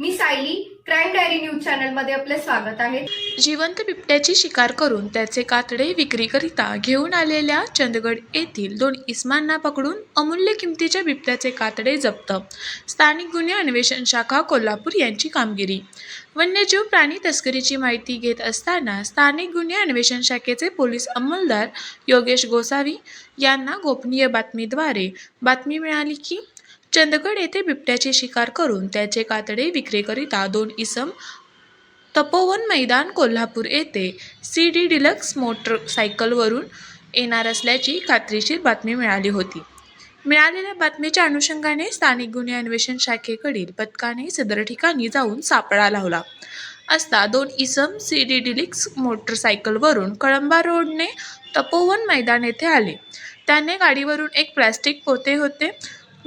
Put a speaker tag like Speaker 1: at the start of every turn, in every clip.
Speaker 1: मी Sayali crime diary news चॅनलमध्ये आपले स्वागत आहे.
Speaker 2: जिवंत बिबट्याची शिकार करून त्याचे कातडे विक्रीकरिता घेऊन आलेल्या चंदगड येथील दोन इस्मांना पकडून अमूल्य किमतीच्या बिबट्याचे कातडे जप्त. स्थानिक गुन्हे अन्वेषण शाखा कोल्हापूर यांची कामगिरी. वन्यजीव प्राणी तस्करीची माहिती घेत असताना स्थानिक गुन्हे अन्वेषण शाखेचे पोलीस अंमलदार योगेश गोसावी यांना गोपनीय बातमीद्वारे बातमी मिळाली की चंदगड येथे बिबट्याची शिकार करून त्याचे कातडे विक्रीकरिता दोन इसम तपोवन मैदान कोल्हापूर येथे सी डी डिलक्स मोटरसायकलवरून येणार असल्याची खात्रीशीर बातमी मिळाली होती. मिळालेल्या बातमीच्या अनुषंगाने स्थानिक गुन्हे अन्वेषण शाखेकडील पथकाने सदर ठिकाणी जाऊन सापळा लावला असता दोन इसम सी डी डिलिक्स मोटरसायकलवरून कळंबा रोडने तपोवन मैदान येथे आले. त्याने गाडीवरून एक प्लॅस्टिक पोते होते.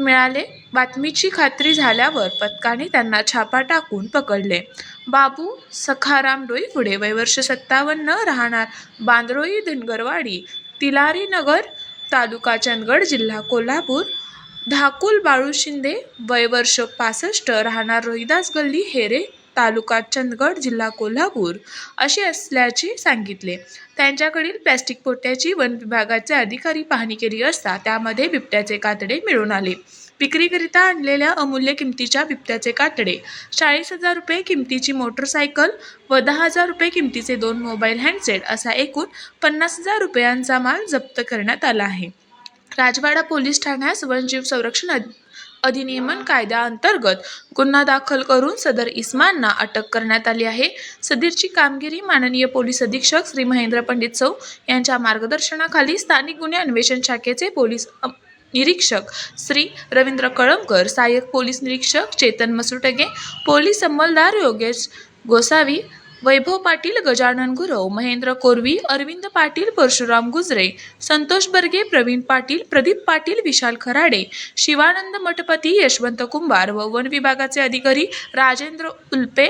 Speaker 2: मिळाले. बातमीची खात्री झाल्यावर पथकाने त्यांना छापा टाकून पकडले. बाबू सखाराम डोईफुडे वयवर्ष सत्तावन्न राहणार बांद्रोई धनगरवाडी तिलारी नगर तालुका चंदगड जिल्हा कोल्हापूर. धाकुल बाळू शिंदे वयवर्ष पासष्ट राहणार रोहिदास गल्ली हेरे तालुका चंदगड जिल्हा कोल्हापूर अशी असल्याचे सांगितले. त्यांच्याकडील प्लॅस्टिक पोट्याची वन विभागाचे अधिकारी पाहणी केली असता त्यामध्ये बिबट्याचे कातडे मिळून आले. विक्रीकरिता आणलेल्या अमूल्य किमतीच्या बिबट्याचे कातडे चाळीस हजार रुपये किमतीची मोटरसायकल व दहा हजार रुपये किमतीचे दोन मोबाईल हँडसेट असा एकूण पन्नास हजार रुपयांचा माल जप्त करण्यात आला आहे. राजवाडा पोलीस ठाण्यास वन्यजीव संरक्षण अधिनियमन कायद्याअंतर्गत गुन्हा दाखल करून सदर इस्मांना अटक करण्यात आली आहे. सदरची कामगिरी माननीय पोलीस अधीक्षक श्री महेंद्र पंडित चौ यांच्या मार्गदर्शनाखाली स्थानिक गुन्हे अन्वेषण शाखेचे पोलीस निरीक्षक श्री रवींद्र कळमकर सहाय्यक पोलीस निरीक्षक चेतन मसुटगे पोलीस अंमलदार योगेश गोसावी वैभव पाटील गजानन गुरव महेंद्र कोरवी अरविंद पाटील परशुराम गुजरे संतोष बर्गे प्रवीण पाटील प्रदीप पाटील विशाल खराडे शिवानंद मठपती यशवंत कुंभार व वन विभागाचे अधिकारी राजेंद्र उल्पे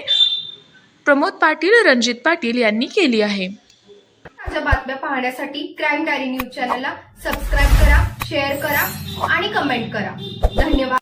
Speaker 2: प्रमोद पाटील रणजित पाटील यांनी केली आहे.
Speaker 1: ताज्या बातम्या पाहण्यासाठी क्राईम डायरी न्यूज चॅनलला सबस्क्राईब करा शेअर करा आणि कमेंट करा. धन्यवाद.